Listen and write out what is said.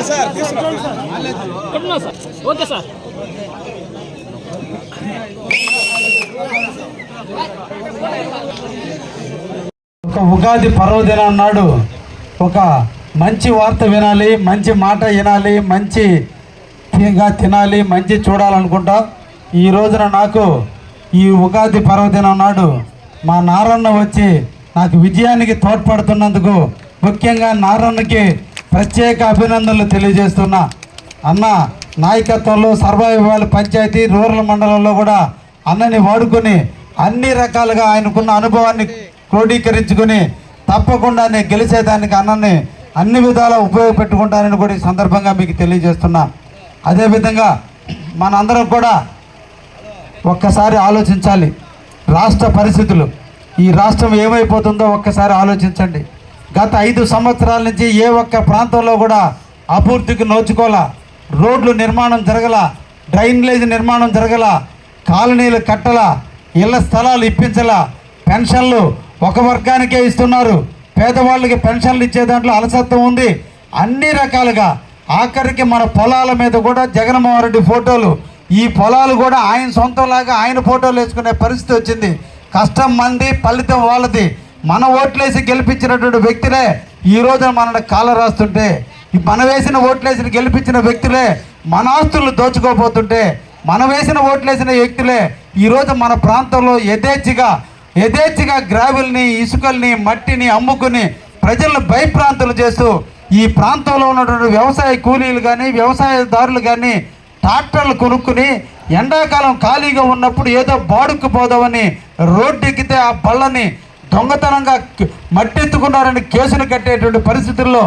Sir okay sir. ఒక ఉగాది పర్వదినం నాడు ఒక మంచి వార్త వినాలి మంచి మాట వినాలి మంచి గా తినాలి మంచి చూడాలనుకుంటా. ఈ రోజున నాకు ఈ ఉగాది పర్వదినం నాడు మా నారన్న వచ్చి నాకు విజయానికి తోడ్పడుతున్నందుకు ముఖ్యంగా నారాయణకి ప్రత్యేక అభినందనలు తెలియజేస్తున్నా. అన్న నాయకత్వంలో సర్వైవాల్ పంచాయతీ రూరల్ మండలంలో కూడా అన్నని వాడుకొని అన్ని రకాలుగా ఆయనకున్న అనుభవాన్ని క్రోడీకరించుకొని తప్పకుండా నేను గెలిచేదానికి అన్నని అన్ని విధాలా ఉపయోగపెట్టుకుంటానని కూడా ఈ సందర్భంగా మీకు తెలియజేస్తున్నా. అదేవిధంగా మనందరం కూడా ఒక్కసారి ఆలోచించాలి. రాష్ట్ర పరిస్థితులు. ఈ రాష్ట్రం ఏమైపోతుందో ఒక్కసారి ఆలోచించండి. గత ఐదు సంవత్సరాల నుంచి ఏ ఒక్క ప్రాంతంలో కూడా అభివృద్ధికి నోచుకోలే రోడ్లు నిర్మాణం జరగల? డ్రైనేజ్ నిర్మాణం జరగల? కాలనీలు కట్టల? ఇళ్ళ స్థలాలు ఇప్పించలా? పెన్షన్లు ఒక వర్గానికే ఇస్తున్నారు. పేదవాళ్ళకి పెన్షన్లు ఇచ్చే దాంట్లో అలసత్వం ఉంది. అన్ని రకాలుగా ఆఖరికి మన పొలాల మీద కూడా జగన్మోహన్ రెడ్డి ఫోటోలు. ఈ పొలాలు కూడా ఆయన సొంతంలాగా ఆయన ఫోటోలు వేసుకునే పరిస్థితి వచ్చింది. కష్టం మంది ఫలితం వాళ్ళది. మన ఓట్లేసి గెలిపించినటువంటి వ్యక్తులే ఈ రోజున మన కాల రాస్తుంటే ఈ మన వేసిన ఓట్లేసి గెలిపించిన వ్యక్తులే మన ఆస్తులు దోచుకోపోతుంటే మన వేసిన ఓట్లేసిన వ్యక్తులే ఈరోజు మన ప్రాంతంలో యథేచ్ఛగా యథేచ్ఛగా గ్రావెల్ని ఇసుకల్ని మట్టిని అమ్ముకుని ప్రజలను భయప్రాంతులు చేస్తూ ఈ ప్రాంతంలో ఉన్నటువంటి వ్యవసాయ కూలీలు కానీ వ్యవసాయదారులు కానీ ట్రాక్టర్లు కొనుక్కుని ఎండాకాలం ఖాళీగా ఉన్నప్పుడు ఏదో బాడుక్కుపోదామని రోడ్డు ఎక్కితే ఆ బళ్ళని దొంగతనంగా మట్టెత్తుకున్నారని కేసులు కట్టేటువంటి పరిస్థితుల్లో